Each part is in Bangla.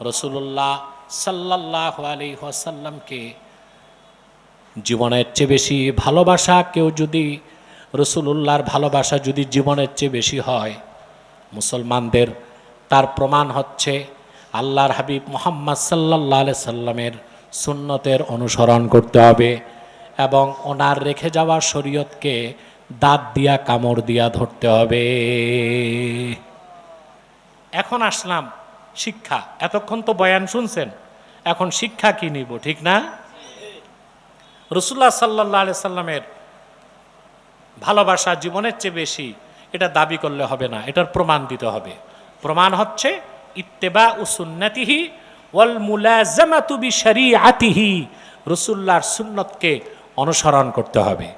রসুল্লাহ সাল্লাহ আলি ওয়াসাল্লামকে জীবনের চেয়ে বেশি ভালোবাসা, কেউ যদি রসুলুল্লাহর ভালোবাসা যদি জীবনের চেয়ে বেশি হয়, মুসলমানদের তার প্রমাণ হচ্ছে আল্লাহর হাবিব মোহাম্মদ সাল্লাহ আলি সাল্লামের সুন্নতের অনুসরণ করতে হবে এবং ওনার রেখে যাওয়া শরীয়তকে দাঁত দিয়া, কামড় দিয়া ধরতে হবে। এখন আসলাম শিক্ষা। এতক্ষণ তো বয়ান শুনছেন, এখন শিক্ষা কি নিব, ঠিক না? রসুল্লাহ সাল্লাহ সাল্লামের ভালোবাসা জীবনের চেয়ে বেশি এটা দাবি করলে হবে না, এটার প্রমাণ দিতে হবে। প্রমাণ হচ্ছে ইত্তেবা উসুন্নাতিহি ওয়াল মুলাজামাতু বিশারিআতিহি, রসুল্লাহর সুন্নতকে অনুসরণ করতে হবে।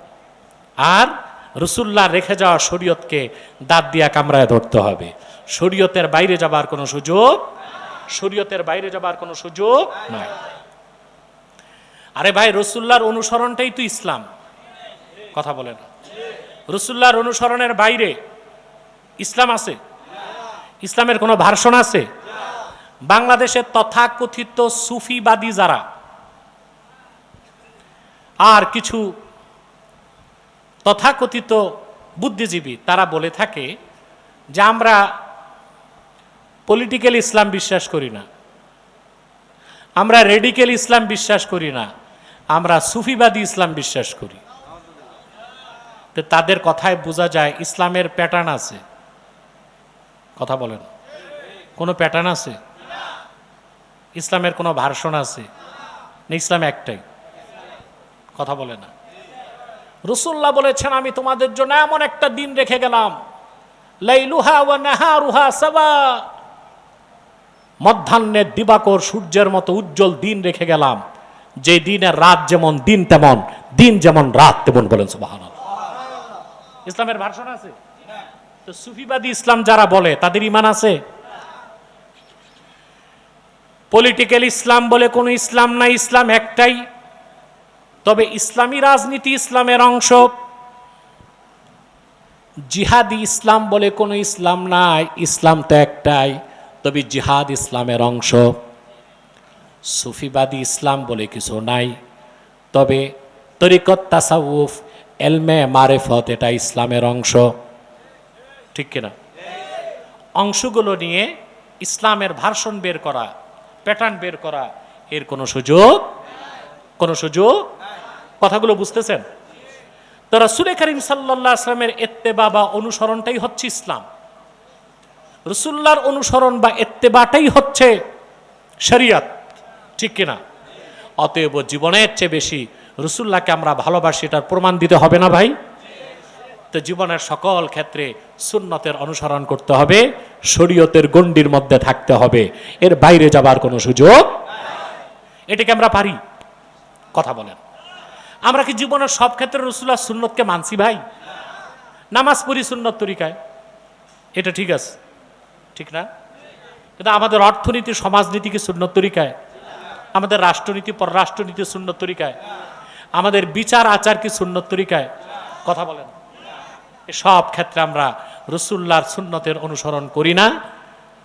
আর রসুল্লাহ রেখে যাওয়া শরীয়তকে দাঁত দিয়া কামড়ায় ধরতে হবে। শরীয়তের বাইরে যাবার কোনো সুযোগ শরীয়তের বাইরে যাবার কোনো সুযোগ নাই। আরে ভাই, রসুল্লাহর অনুসরণটাই তো ইসলাম। কথা বলে না রসুল্লাহর অনুসরণের বাইরে ইসলাম আছে? ইসলামের কোনো ভার্সন আছে? বাংলাদেশের তথাকথিত সুফিবাদী যারা, আর কিছু তথাকথিত বুদ্ধিজীবী, তারা বলে থাকে যে আমরা পলিটিক্যাল ইসলাম বিশ্বাস করি না। আমরা রেডিক্যাল ইসলাম বিশ্বাস করি না। আমরা সুফিবাদী ইসলাম বিশ্বাস করি। তো তাদের কথায় বোঝা যায় ইসলামের প্যাটার্ন আছে। কথা বলেন। কোনো প্যাটার্ন আছে? ইসলামের কোনো ভার্সন আছে? না, ইসলাম একটাই। কথা বলে না। রসুল্লাহ বলেছেন, আমি তোমাদের জন্য এমন একটা দিন রেখে গেলাম। লাইলুহা ওয়া নাহারুহা সাবা। মধ্যাহ্নের দিবাকর সূর্যের মতো উজ্জ্বল দিন রেখে গেলাম। যে দিনের রাত যেমন দিন তেমন, দিন যেমন রাত তেমন বলেন সুবাহান ইসলামের ভাষণ আছে? তো সুফিবাদী ইসলাম যারা বলে, তাদের ইমান আছে? পলিটিক্যাল ইসলাম বলে কোনো ইসলাম নাই, ইসলাম একটাই। তবে ইসলামী রাজনীতি ইসলামের অংশ। জিহাদি ইসলাম বলে কোনো ইসলাম নাই, ইসলাম তো একটাই। তবে জিহাদ ইসলামের অংশ। সুফিবাদী ইসলাম বলে কিছু নাই। তবে তরিকত তাসাউফ, এলমে মারেফত এটা ইসলামের অংশ। ঠিক কিনা? অংশগুলো নিয়ে ইসলামের ভার্সন বের করা, প্যাটার্ন বের করা, এর কোনো সুযোগ কোনো সুযোগ কথাগুলো বুঝতেছেন? তো রসুল করিম সাল্লাহ আসলামের এত্তেবা বা অনুসরণটাই হচ্ছে ইসলাম। রসুল্লার অনুসরণ বা এত্তেবাটাই হচ্ছে শরিয়ত, ঠিক কিনা? অতএব জীবনের চেয়ে বেশি রসুল্লাহকে আমরা ভালোবাসি, এটার প্রমাণ দিতে হবে না ভাই? তো জীবনের সকল ক্ষেত্রে সুন্নতের অনুসরণ করতে হবে, শরীয়তের গণ্ডির মধ্যে থাকতে হবে, এর বাইরে যাবার কোনো সুযোগ এটাকে আমরা পারি, কথা বলেন। আমরা কি জীবনের সব ক্ষেত্রে রসুল্লাহ সুন্নতকে মানছি ভাই? নামাজ পড়ি সুন্নত তরিকায়, এটা ঠিক আছে। ঠিক না? কিন্তু আমাদের অর্থনীতি সমাজনীতি কি সুন্নত তরিকায়। আমাদের রাষ্ট্রনীতি, পররাষ্ট্রনীতি সুন্নত তরিকায়। আমাদের বিচার আচার কি সুন্নত তরিকায়। কথা বলেন। সব ক্ষেত্রে আমরা রসুল্লাহর সুন্নতের অনুসরণ করি না,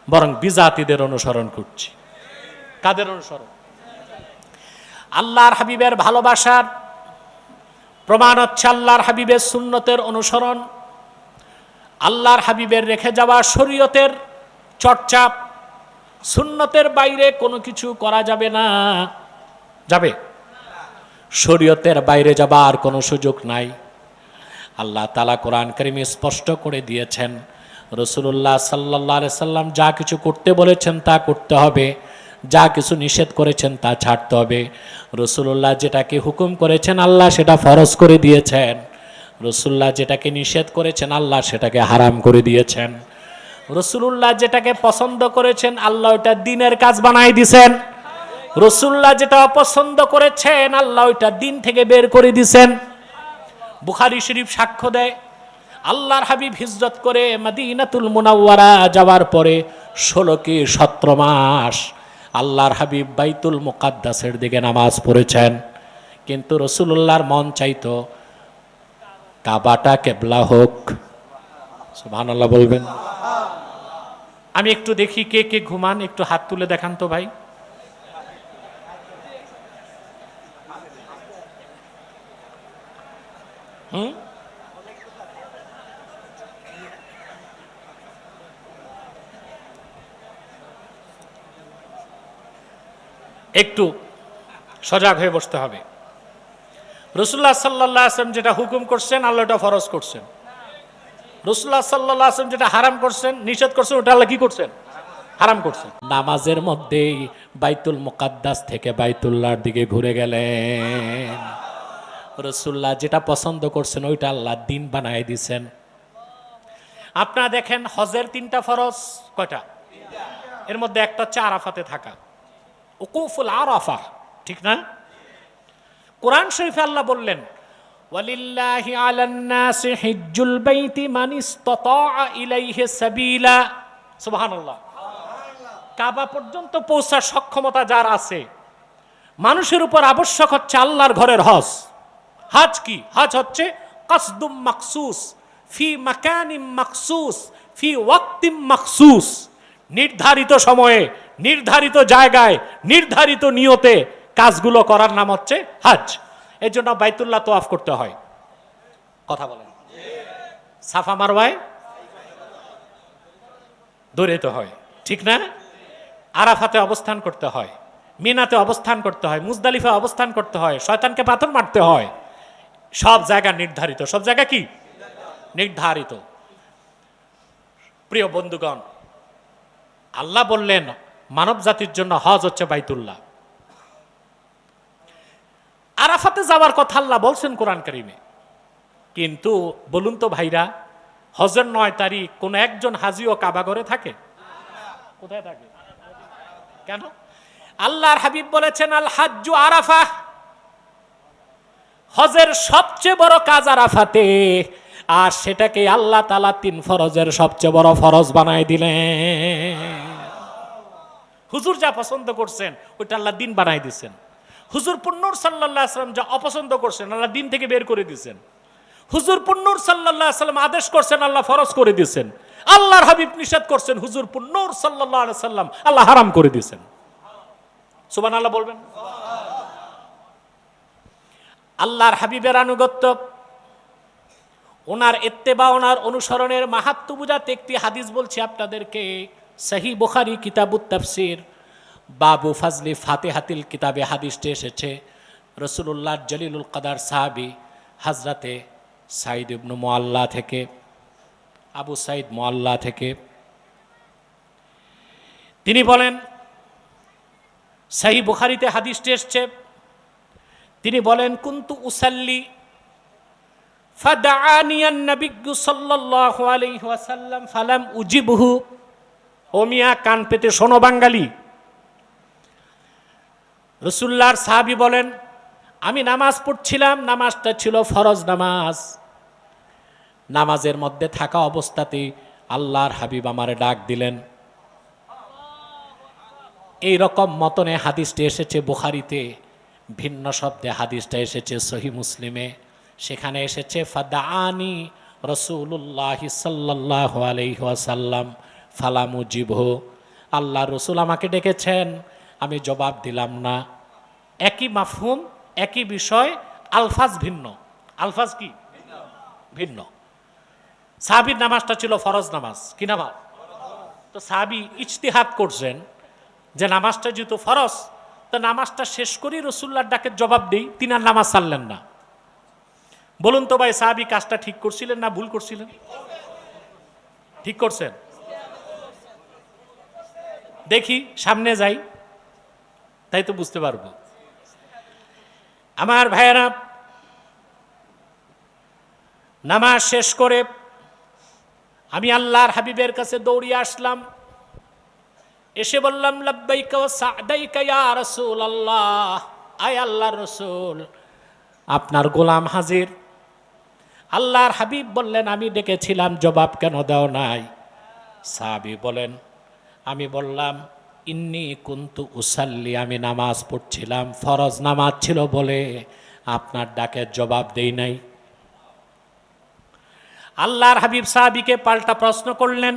বরং বিজাতিদের অনুসরণ করছি। কাদের অনুসরণ? আল্লাহর হাবিবের ভালোবাসার প্রমাণ হচ্ছে আল্লাহর হাবিবের সুন্নতের অনুসরণ। আল্লাহর হাবিবের রেখে যাওয়া শরীয়তের চর্চা সুন্নতের বাইরে কোনো কিছু করা যাবে না। যাবে? শরীয়তের বাইরে যাবার কোনো সুযোগ নাই। আল্লাহ তালা কোরআন করিমে স্পষ্ট করে দিয়েছেন রসুল্লাহ সাল্লাহ সাল্লাম যা কিছু করতে বলেছেন তা করতে হবে, যা কিছু নিষেধ করেছেন তা ছাড়তে হবে। রসুল্লাহ যেটাকে হুকুম করেছেন আল্লাহ সেটা ফরজ করে দিয়েছেন। রসুল্লাহ যেটাকে নিষেধ করেছেন আল্লাহ সেটাকে হারাম করে দিয়েছেন। রসুল্লাহ যেটাকে পছন্দ করেছেন, আল্লাহ ওটা দিনের কাজ বানাই দিছেন। রসুল্লাহ যেটা অপছন্দ করেছেন, আল্লাহ ওইটা দিন থেকে বের করে দিছেন। বুখারি শরীফ সাক্ষ্য দেয়, আল্লাহর হাবিব হিজরত করে মাদিনাতুল মুনাওয়ারা যাওয়ার পরে ষোলো কি সতেরো মাস আল্লাহর হাবিব বাইতুল মুকাদ্দাসের দিকে নামাজ পড়েছেন। কিন্তু রসুল্লাহর মন চাইতো, কাবাটা কেবলা হোক। সুবহানাল্লাহ বলবেন। আমি একটু দেখি কে কে ঘুমান, একটু হাত তুলে দেখান তো ভাই। হুম? একটু সজাগ হয়ে বসতে হবে। রসুল্লাহ সাল্লাহ আসলাম যেটা হুকুম করছেন, আল্লাহটা ফরজ করছেন। রসুল্লাহ সাল্লাহ আসলাম যেটা হারাম করছেন নিষেধ করছেন ওটা আল্লাহ কি করছেন? হারাম করছেন। নামাজের মধ্যেই বাইতুল মোকাদ্দাস থেকে বাইতুল্লাহর দিকে ঘুরে গেলেন। রসুল্লাহ যেটা পছন্দ করছেন ওইটা আল্লাহ দিন বানায় দিছেন। আপনারা দেখেন হজের তিনটা ফরজ কয়টা? এর মধ্যে একটা হচ্ছে আরাফাতে থাকা। উকুফুল আরাফা ঠিক না? কোরআন শরীফে আল্লাহ বললেন ওয়ালিল্লাহি আলান নাসি হিজ্জুল বাইতি মান ইসতাতাআ ইলাইহি সাবিলা। সুবহানাল্লাহ। কাবা পর্যন্ত পৌঁছার সক্ষমতা যার আছে, মানুষের উপর আবশ্যক হচ্ছে আল্লাহর ঘরের হজ। হাজ কি? হজ হচ্ছে কসদুম মাকসুস, ফি মাকানিম মাকসুস, ফি ওয়াক্তিম মাকসুস। নির্ধারিত সময়ে, নির্ধারিত জায়গায়, নির্ধারিত নিয়তে কাজগুলো করার নাম হচ্ছে হজ। এর জন্য বাইতুল্লাহ তোয়াফ করতে হয়। কথা বলেন। সাফা মারওয়ায় দৌড়াইতে হয়। ঠিক না? আরাফাতে অবস্থান করতে হয়। মিনাতে অবস্থান করতে হয়। মুজদালিফা অবস্থান করতে হয়। শয়তানকে পাথর মারতে হয়। সব জায়গা নির্ধারিত। সব জায়গা কি? নির্ধারিত। প্রিয় বন্ধুগণ, আল্লাহ বললেন মানব জাতির জন্য হজ হচ্ছে বাইতুল্লাহ। আরাফাতে যাওয়ার কথা আল্লাহ বলছেন কোরআন করিমে। কিন্তু বলুন তো ভাইরা, হজের নয় তারিখ কোন একজন হাজিও কাবাগরে থাকে? কোথায় থাকে? কেন? আল্লাহর হাবিব বলেছেন, আল হাজ্জু আরাফা। হজের সবচেয়ে বড় কাজ আরাফাতে, আর সেটাকে আল্লাহ তালা তিন ফরজের সবচেয়ে বড় ফরজ বানায় দিলেন। হুজুর যা পছন্দ করছেন, ওইটা আল্লাহ দিন বানাই দিচ্ছেন হুজুর পুন্নুর সাল্লাহ আসলাম যা অপছন্দ করছেন, আল্লাহ দিন থেকে বের করে দিয়েছেন। হুজুর পুন্নুর সাল্লাহ সাল্লাম আদেশ করছেন, আল্লাহ ফরজ করে দিয়েছেন। আল্লাহর হাবিব নিষেধ করছেন, হুজুর পুন্নুর সাল্লাহ সাল্লাম আল্লাহ হারাম করে দিয়েছেন। সুবান আল্লাহ বলবেন? আল্লাহর হাবিবের আনুগত্য, ওনার এত্তেবা ওনার অনুসরণের মাহাত্ম বুঝাতে একটি হাদিস বলছি আপনাদেরকে সহি বোখারি কিতাবুত তাফসির। বাবু ফাজলি ফাতে হাতিল কিতাবে হাদিসটি এসেছে রসুল্লাহ জলিলুল কাদার সাহাবি হাজরাতে সাইদ ইবনু মোয়াল্লা থেকে, আবু সাইদ মোয়াল্লা থেকে। তিনি বলেন সাহি বুখারিতে হাদিসটি এসছে, তিনি বলেন, কুন্তু উসাল্লি ফাদাআনি আন-নবিয়্যু সাল্লাল্লাহু আলাইহি ওয়াসাল্লাম ফালাম উজিবহু। ও মিয়া, কান পেতে শোনো বাঙালি। রসুল্লাহর সাহাবি বলেন, আমি নামাজ পড়ছিলাম, নামাজটা ছিল ফরজ নামাজ। নামাজের মধ্যে থাকা অবস্থাতেই আল্লাহর হাবিব আমারে ডাক দিলেন। এই রকম মতনে হাদিসটি এসেছে বুখারিতে, ভিন্ন শব্দে হাদিসটা এসেছে সহি মুসলিমে। সেখানে এসেছে, ফাদাআনি রসুল্লাহ সাল্লাহ আলহাসাল্লাম ফালামু জিভো আল্লাহ রসুল আমাকে ডেকেছেন আমি জবাব দিলাম না। একই মাফহুম, একই বিষয়, আলফাজ ভিন্ন। আলফাজ কি? ভিন্ন। সাহাবির নামাজটা ছিল ফরজ নামাজ, কি নামাজ? তো সাহাবি ইজতিহাদ করছেন যে নামাজটা যেহেতু ফরজ, তো নামাজটা শেষ করেই রসুল্লার ডাকের জবাব দিই, তিনি আর নামাজ ছাড়লেন না। বলুন তো ভাই, সাহাবি কাজটা ঠিক করছিলেন না ভুল করছিলেন? ঠিক করছেন? দেখি, সামনে যাই। তাই তো বুঝতে পারব। আমার ভাইয়েরা, নামাজ শেষ করে আমি আল্লাহর হাবিবের কাছে দৌড়িয়ে আসলাম। এসে বললাম ইয়া রাসূলুল্লাহ। আয় আল্লাহর রসুল, আপনার গোলাম হাজির। আল্লাহর হাবিব বললেন, আমি ডেকেছিলাম, জবাব কেন দাও নাই? সাহাবি বলেন, আমি বললাম ইন্নি কুন্তু উসাল্লি, আমি নামাজ পড়ছিলাম, ফরজ নামাজ ছিল বলে আপনার ডাকের জবাব দেই নাই। আল্লাহর হাবিব সাহাবিকে পাল্টা প্রশ্ন করলেন,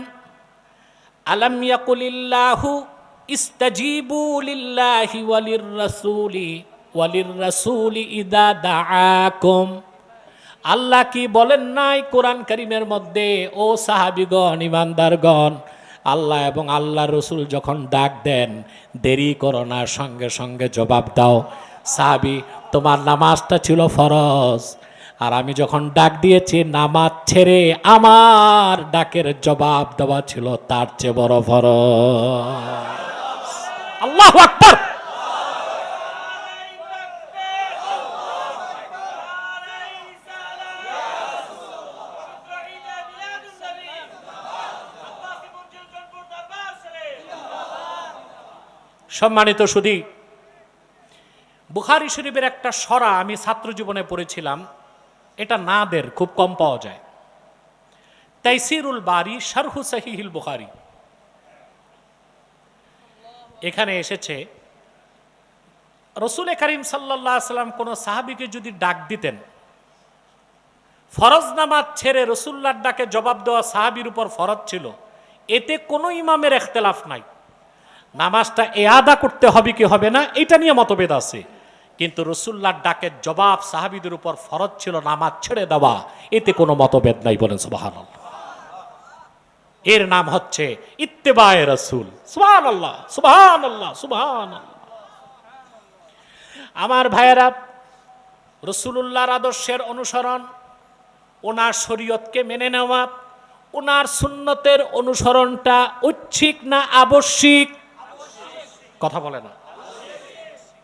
আলম ইয়াকুলিল্লাহু ইস্তাজিবু ওয়ালির রাসূলি ওয়ালির রাসূলি ইদা দাআকুম। আল্লাহ কি বলেন নাই কোরআন করিমের মধ্যে? ও সাহাবিগণ, ইমানদারগণ আল্লাহ এবং আল্লাহ রসুল যখন ডাক দেন, দেরি করো না, সঙ্গে সঙ্গে জবাব দাও। সাহাবি, তোমার নামাজটা ছিল ফরজ। আর আমি যখন ডাক দিয়েছি, নামাজ ছেড়ে আমার ডাকের জবাব দেওয়া ছিল, তার চেয়ে বড় ফরজ। আল্লাহ আকবর! সম্মানিত সুধী, বুখারি শরীফের একটা সরা আমি ছাত্র জীবনে পড়েছিলাম, এটা নাদের খুব কম পাওয়া যায়। তাইসিরুল বারি, শারহু সাহিহিল বুখারি। এখানে এসেছে, রসুল করিম সাল্লাহ সাল্লাম কোনো সাহাবিকে যদি ডাক দিতেন, ফরজ নামাজ ছেড়ে রসুল্লার ডাকে জবাব দেওয়া সাহাবির উপর ফরজ ছিল, এতে কোনো ইমামের এখতেলাফ নাই। নামাজটা এ আদা করতে হবে কি হবে না, এটা নিয়ে মতভেদ আছে। কিন্তু রসুল্লার ডাকের জবাব সাহাবিদের উপর ফরজ ছিল, নামাজ ছেড়ে দেওয়া। এতে কোনো মতভেদ নাই বলেন সুবাহান এর নাম হচ্ছে ইত্তেবায় রসুল। সুবাহান আল্লাহ সুবাহান আল্লাহ সুবাহান আমার ভাইয়েরা, রসুলুল্লাহর আদর্শের অনুসরণ, ওনার শরীয়তকে মেনে নেওয়া, ওনার সুন্নতের অনুসরণটা ঐচ্ছিক না আবশ্যিক কথা বলে না।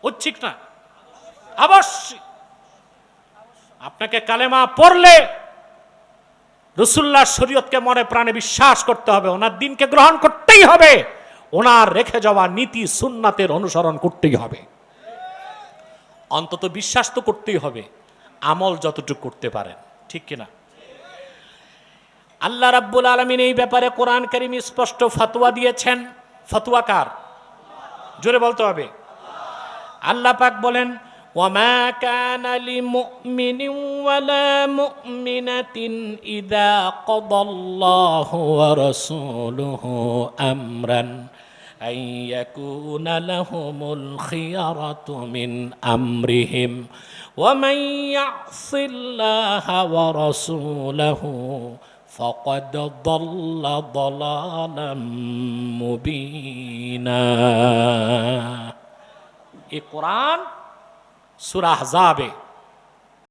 ঐচ্ছিক না। আবশ্যিক। আপনাকে কালেমা পড়লে রসুল্লাহ শরীয়তকে মনে প্রাণে বিশ্বাস করতে হবে, ওনার দিনকে গ্রহণ করতেই হবে, ওনার রেখে যাওয়া নীতি সুন্নাতের অনুসরণ করতেই হবে। অন্তত বিশ্বাস তো করতেই হবে, আমল যতটুকু করতে পারেন, ঠিক কিনা আল্লাহ রাব্বুল আলমিন এই ব্যাপারে কোরআন করিম স্পষ্ট ফতোয়া দিয়েছেন। ফতোয়া কার? জোরে বলতে হবে আল্লাহ পাক বলেন وما كان لمؤمن ولا مؤمنة إذا قضى الله ورسوله أمرا أن يكون لهم الخيرة من أمرهم ومن يعص الله ورسوله فقد ضل ضلالا مبينا এই কোরআন সুরাহ যাবে